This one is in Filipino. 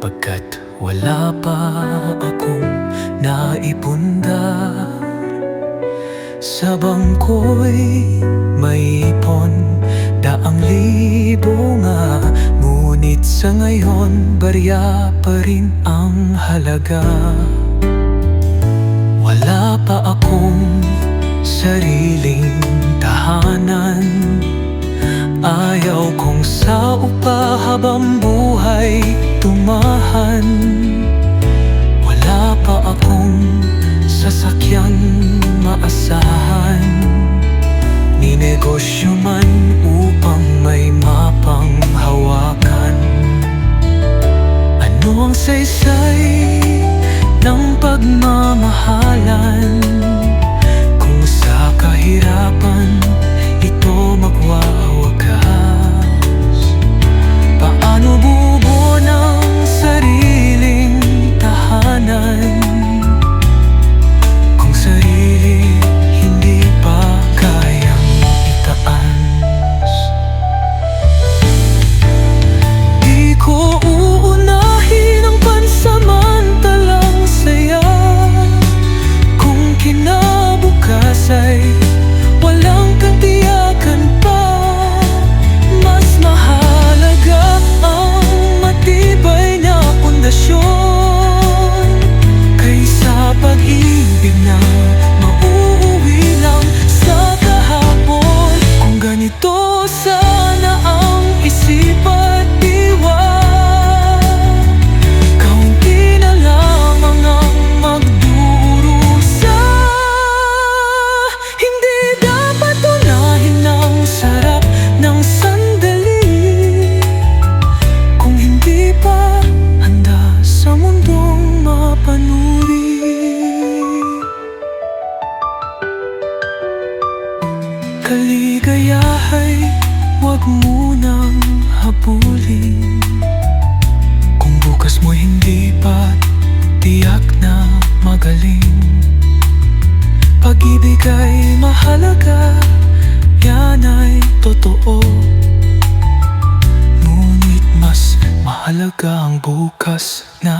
Pagkat wala pa akong naipundar Sa bangko'y may ipon Daang libo nga. Ngunit sa ngayon Barya pa rin ang halaga. Wala pa akong sariling tahanan. Ayaw kong sa upa habang buhay tumahan Wala pa akong sasakyan maasahan. Ninegosyo man upang may mapang hawakan Ano ang saysay ng pagmamahalan Kaligayahay huwag munang habulin. Kung bukas mo hindi pa tiyak na magaling. Pag-ibig ay mahalaga, yan ay totoo. Ngunit mas mahalaga ang bukas na